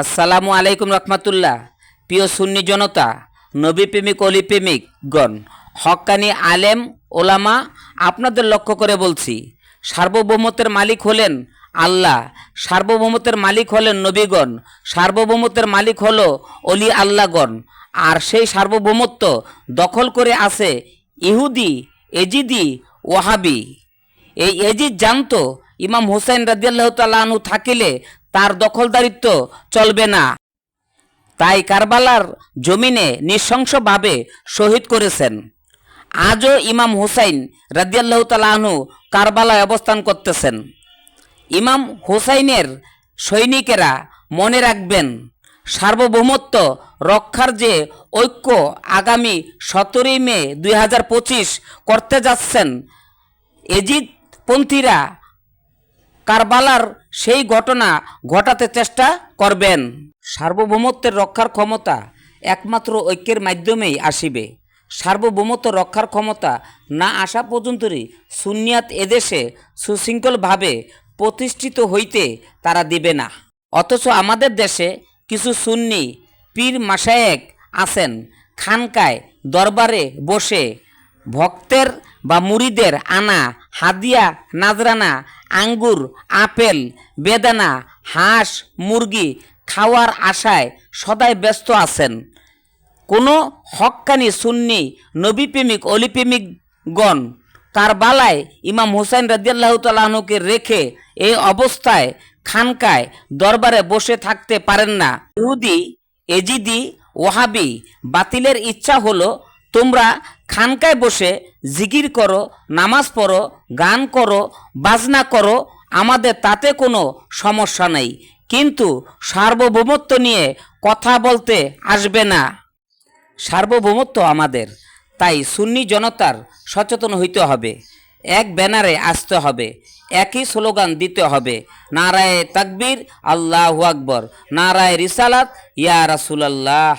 আসসালামু আলাইকুম রহমতুল্লাহ। প্রিয় সুন্নি জনতা, নবী প্রেমিক, অলি প্রেমিকগণ হক্কানি আলেম, ওলামা, আপনাদের লক্ষ্য করে বলছি, সার্বভৌমত্বের মালিক হলেন আল্লাহ, সার্বভৌমত্বের মালিক হলেন নবীগণ, সার্বভৌমত্বের মালিক হল অলি আল্লাহগণ, আর সেই সার্বভৌমত্ব দখল করে আছে ইহুদি, এজিদি, ওয়াহাবি। এই এজিদ জানতো ইমাম হুসাইন রাদিয়াল্লাহু তাআলা আনহু থাকিলে তার দখলদারিত্ব চলবে না। তাই কারবালার জমিনে নৃশংসভাবে শহীদ করেছেন। আজও ইমাম হুসাইন রাদিয়াল্লাহু তাআলা আনহু কারবালায় অবস্থান করতেছেন। ইমাম হুসাইনের সৈনিকেরা মনে রাখবেন, সার্বভৌমত্ব রক্ষার যে ঐক্য আগামী সতেরোই মে দুই হাজার পঁচিশ করতে যাচ্ছেন এজিদপন্থীরা কারবালার সেই ঘটনা ঘটাতে চেষ্টা করবেন। সার্বভৌমত্বের রক্ষার ক্ষমতা একমাত্র ঐক্যের মাধ্যমেই আসিবে। সার্বভৌমত্ব রক্ষার ক্ষমতা না আসা পর্যন্তই সুনিয়াত এদেশে সুশৃঙ্খলভাবে প্রতিষ্ঠিত হইতে তারা দিবে না। অথচ আমাদের দেশে কিছু সুন্নি পীর মাসায়েক আছেন, খানকায় দরবারে বসে ভক্তের বা মুড়িদের আনা, হাদিয়া, নাজরানা আঙ্গুর, আপেল, বেদানা, হাঁস, মুরগি খাওয়ার আশায় সদাই ব্যস্ত আছেন। কোনো হক্কানি সুন্নি, নবীপ্রেমিক, অলিপ্রেমিকগণ কারবালায় ইমাম হুসাইন রাজিয়াল্লাহ তালাহনুকে রেখে এই অবস্থায় খানকায় দরবারে বসে থাকতে পারেন না। ইহুদি, এজিদি ওহাবি বাতিলের ইচ্ছা হলো তোমরা খানকায় বসে জিকির করো, নামাজ পড়ো, গান করো, বাজনা করো, আমাদের তাতে কোনো সমস্যা নেই। কিন্তু সার্বভৌমত্ব নিয়ে কথা বলতে আসবে না। সার্বভৌমত্ব আমাদের, তাই সুন্নি জনতার সচেতন হইতে হবে। এক ব্যানারে আসতে হবে, একই স্লোগান দিতে হবে, নারায় তাকবীর, আল্লাহু আকবর, নারায় রিসালাত, ইয়া রাসূলুল্লাহ।